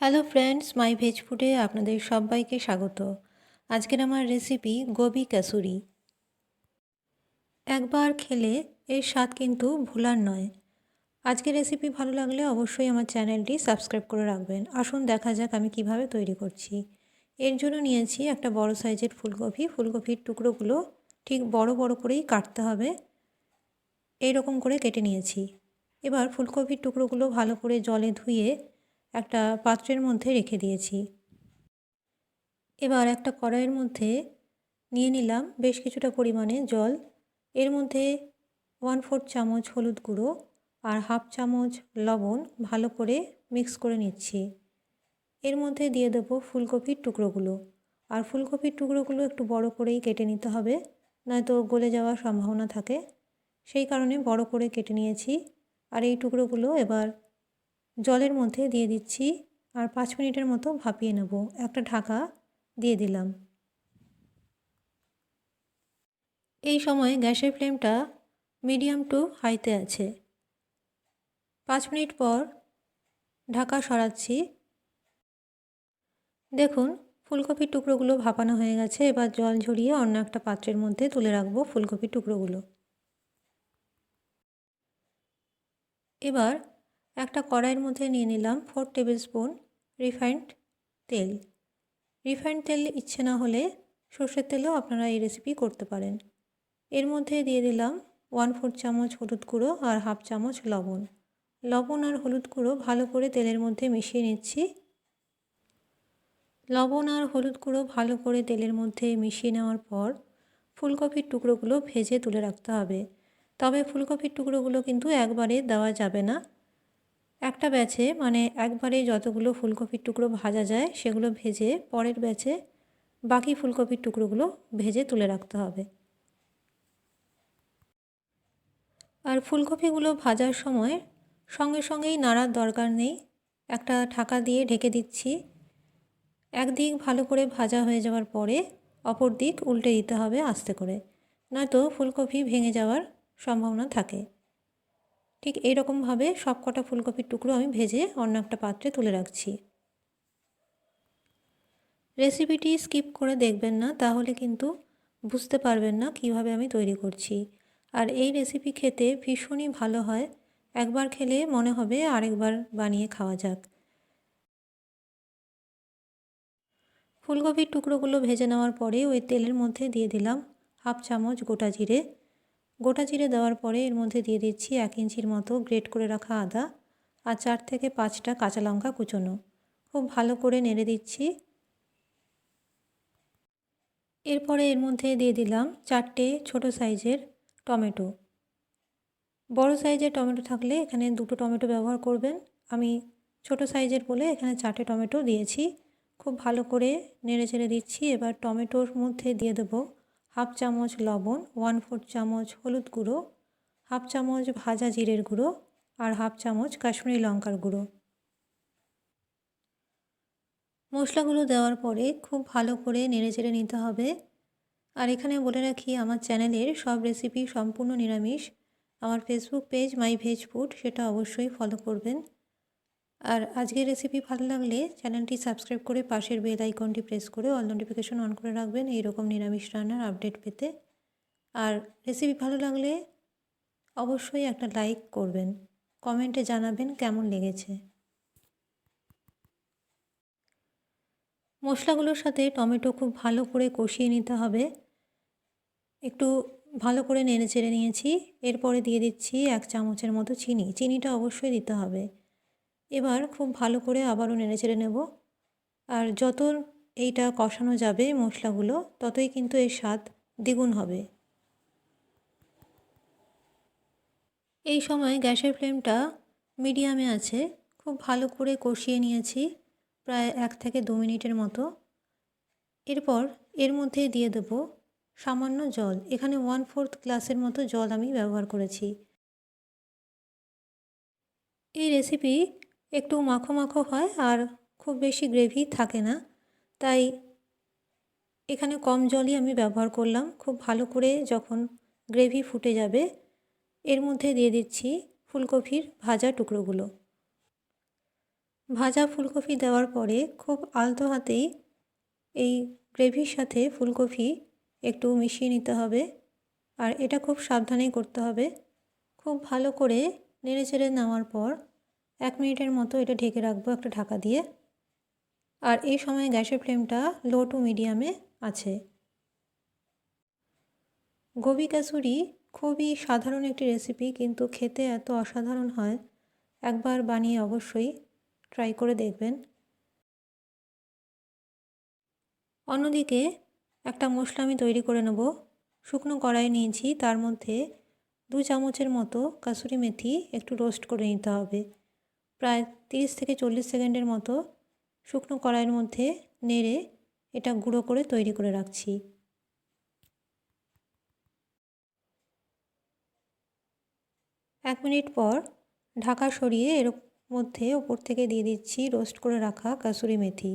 Hello friends মাই veg ফুডে আপনাদের সবাইকে স্বাগত। আজকের আমার রেসিপি গোবি কাসুরি একবার খেলে এর স্বাদ কিন্তু ভোলার নয়। আজকের রেসিপি ভালো লাগলে অবশ্যই আমার চ্যানেলটি সাবস্ক্রাইব করে রাখবেন। আসুন দেখা যাক আমি কীভাবে তৈরি করছি। এর জন্য নিয়েছি একটা বড় সাইজের ফুলকপি। ফুলকপির টুকরোগুলো ঠিক বড় বড় করেই কাটতে হবে। এই রকম করে কেটে নিয়েছি। এবার ফুলকপির টুকরোগুলো ভালো করে জলে ধুয়ে একটা পাত্রের মধ্যে রেখে দিয়েছি। এবার একটা কড়াইয়ের মধ্যে নিয়ে নিলাম বেশ কিছুটা পরিমাণে জল। এর মধ্যে ওয়ান ফোর্থ চামচ হলুদ গুঁড়ো আর হাফ চামচ লবণ ভালো করে মিক্স করে নিচ্ছি। এর মধ্যে দিয়ে দেবো ফুলকপির টুকরোগুলো। আর ফুলকপির টুকরোগুলো একটু বড় করেই কেটে নিতে হবে, নয়তো গলে যাওয়ার সম্ভাবনা থাকে। সেই কারণে বড় করে কেটে নিয়েছি। আর এই টুকরোগুলো এবার জলের মধ্যে দিয়ে দিচ্ছি আর পাঁচ মিনিটের মতো ভাপিয়ে নেব। একটা ঢাকা দিয়ে দিলাম। এই সময় গ্যাসের ফ্লেমটা মিডিয়াম টু হাইতে আছে। পাঁচ মিনিট পর ঢাকা সরাচ্ছি। দেখুন, ফুলকপির টুকরোগুলো ভাপানো হয়ে গেছে। এবার জল ঝরিয়ে অন্য একটা পাত্রের মধ্যে তুলে রাখব ফুলকপির টুকরোগুলো। এবার একটা কড়াইয়ের মধ্যে নিয়ে নিলাম ফোর টেবিল স্পুন রিফাইন্ড তেল। রিফাইন্ড তেল ইচ্ছে না হলে সর্ষের তেলেও আপনারা এই রেসিপি করতে পারেন। এর মধ্যে দিয়ে দিলাম ওয়ান ফোর চামচ হলুদ গুঁড়ো আর হাফ চামচ লবণ। লবণ আর হলুদ গুঁড়ো ভালো করে তেলের মধ্যে মিশিয়ে নিচ্ছি। লবণ আর হলুদ গুঁড়ো ভালো করে তেলের মধ্যে মিশিয়ে নেওয়ার পর ফুলকপির টুকরোগুলো ভেজে তুলে রাখতে হবে। তবে ফুলকপির টুকরোগুলো কিন্তু একবারে দেওয়া যাবে না। একটা ব্যাচে মানে একবারে যতগুলো ফুলকপির টুকরো ভাজা যায়, সেগুলো ভেজে পরের ব্যাচে বাকি ফুলকপির টুকরোগুলো ভেজে তুলে রাখতে হবে। আর ফুলকপিগুলো ভাজার সময় সঙ্গে সঙ্গেই নাড়ার দরকার নেই। একটা ঢাকা দিয়ে ঢেকে দিচ্ছি। একদিক ভালো করে ভাজা হয়ে যাওয়ার পরে অপর দিক উল্টে দিতে হবে আস্তে করে। নয়তো ফুলকপি ভেঙে যাওয়ার সম্ভাবনা থাকে। ঠিক এইরকমভাবে সব কটা ফুলকপির টুকরো আমি ভেজে অন্য একটা পাত্রে তুলে রাখছি। রেসিপিটি স্কিপ করে দেখবেন না, তাহলে কিন্তু বুঝতে পারবেন না কীভাবে আমি তৈরি করছি। আর এই রেসিপি খেতে ভীষণই ভালো হয়। একবার খেলে মনে হবে আরেকবার বানিয়ে খাওয়া যাক। ফুলকপির টুকরোগুলো ভেজে নেওয়ার পরে ওই তেলের মধ্যে দিয়ে দিলাম হাফ চামচ গোটা জিরে গোটা জিরে দেওয়ার পরে এর মধ্যে দিয়ে দিচ্ছি এক ইঞ্চির মতো গ্রেট করে রাখা আদা আর চার থেকে পাঁচটা কাঁচা লঙ্কা কুচোনো। খুব ভালো করে নেড়ে দিচ্ছি। এরপরে এর মধ্যে দিয়ে দিলাম চারটে ছোট সাইজের টমেটো। বড় সাইজের টমেটো থাকলে এখানে দুটো টমেটো ব্যবহার করবেন। আমি ছোট সাইজের বলে এখানে চারটে টমেটো দিয়েছি। খুব ভালো করে নেড়ে চেড়ে দিচ্ছি। এবার টমেটোর মধ্যে দিয়ে দেবো হাফ চামচ লবণ ওয়ান ফোর চামচ হলুদ গুঁড়ো, হাফ চামচ ভাজা জিরের গুঁড়ো আর হাফ চামচ কাশ্মীরি লঙ্কার গুঁড়ো। মশলাগুলো দেওয়ার পরে খুব ভালো করে নেড়ে চেড়ে নিতে হবে। আর এখানে বলে রাখি, আমার চ্যানেলের সব রেসিপি সম্পূর্ণ নিরামিষ। আমার Facebook page my veg food সেটা অবশ্যই ফলো করবেন। আর আজকের রেসিপি ভালো লাগলে চ্যানেলটি সাবস্ক্রাইব করে পাশের বেল আইকনটি প্রেস করে অল নোটিফিকেশন অন করে রাখবেন এইরকম নিরামিষ রান্নার আপডেট পেতে। আর রেসিপি ভালো লাগলে অবশ্যই একটা লাইক করবেন কমেন্টে জানাবেন কেমন লেগেছে। মশলাগুলোর সাথে টমেটো খুব ভালো করে কষিয়ে নিতে হবে। একটু ভালো করে নেড়ে চেড়ে নিয়েছি, এরপরে দিয়ে দিচ্ছি এক চামচের মতো চিনি, চিনিটা অবশ্যই দিতে হবে। এবার খুব ভালো করে আবারও নেড়ে চেড়ে নেব। আর যত এইটা কষানো যাবে মশলাগুলো, ততই কিন্তু এর স্বাদ দ্বিগুণ হবে। এই সময় গ্যাসের ফ্লেমটা মিডিয়ামে আছে, খুব ভালো করে কষিয়ে নিয়েছি প্রায় এক থেকে দু মিনিটের মতো। এরপর এর মধ্যে দিয়ে দেব সামান্য জল। এখানে ওয়ান ফোর্থ গ্লাসের মতো জল আমি ব্যবহার করেছি। এই রেসিপি একটু মাখো মাখো হয় আর খুব বেশি গ্রেভি থাকে না। তাই এখানে কম জলই আমি ব্যবহার করলাম। খুব ভালো করে যখন গ্রেভি ফুটে যাবে, এর মধ্যে দিয়ে দিচ্ছি ফুলকপির ভাজা টুকরোগুলো। ভাজা ফুলকপি দেওয়ার পরে খুব আলতো হাতেই এই গ্রেভির সাথে ফুলকপি একটু মিশিয়ে নিতে হবে। আর এটা খুব সাবধানেই করতে হবে। খুব ভালো করে নেড়ে চেড়ে নেওয়ার পর এক মিনিটের মতো এটা ঢেকে রাখব একটা ঢাকা দিয়ে। আর এই সময় গ্যাসের ফ্লেমটা লো টু মিডিয়ামে আছে। গোবি কাসুরি খুবই সাধারণ একটি রেসিপি, কিন্তু খেতে এত অসাধারণ হয়, একবার বানিয়ে অবশ্যই ট্রাই করে দেখবেন। অন্যদিকে একটা মশলা আমি তৈরি করে নেব। শুকনো কড়াই নিয়েছি, তার মধ্যে দু চামচের মতো কাসুরি মেথি একটু রোস্ট করে নিতে হবে। প্রায় তিরিশ থেকে চল্লিশ সেকেন্ডের মতো শুকনো কড়াইয়ের মধ্যে নেড়ে এটা গুঁড়ো করে তৈরি করে রাখছি। এক মিনিট পর ঢাকা সরিয়ে এর মধ্যে ওপর থেকে দিয়ে দিচ্ছি রোস্ট করে রাখা কাসুরি মেথি।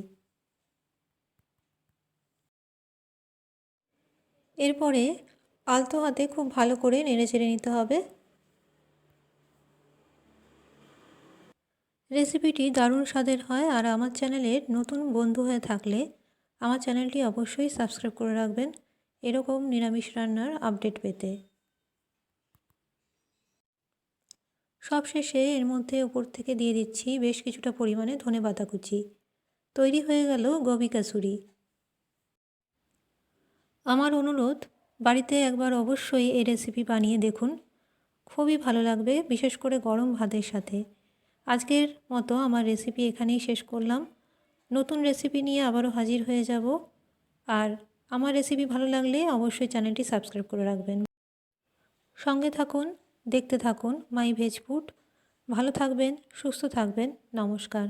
এরপরে আলতো হাতে খুব ভালো করে নেড়ে চেড়ে নিতে হবে। রেসিপিটি দারুণ স্বাদের হয় আর আমার চ্যানেলের নতুন বন্ধু হয়ে থাকলে আমার চ্যানেলটি অবশ্যই সাবস্ক্রাইব করে রাখবেন এরকম নিরামিষ রান্নার আপডেট পেতে। সব শেষে এর মধ্যে উপর থেকে দিয়ে দিচ্ছি বেশ কিছুটা পরিমাণে ধনে পাতা কুচি। তৈরি হয়ে গেল গবি কাসুরি। আমার অনুরোধ, বাড়িতে একবার অবশ্যই এই রেসিপি বানিয়ে দেখুন। খুবই ভালো লাগবে, বিশেষ করে গরম ভাতের সাথে। আজকের মতো আমার রেসিপি এখানেই শেষ করলাম। নতুন রেসিপি নিয়ে আবারও হাজির হয়ে যাব। আর আমার রেসিপি ভালো লাগলে অবশ্যই চ্যানেলটি সাবস্ক্রাইব করে রাখবেন। সঙ্গে থাকুন, দেখতে থাকুন মাই ভেজ ফুড ভালো থাকবেন, সুস্থ থাকবেন। নমস্কার।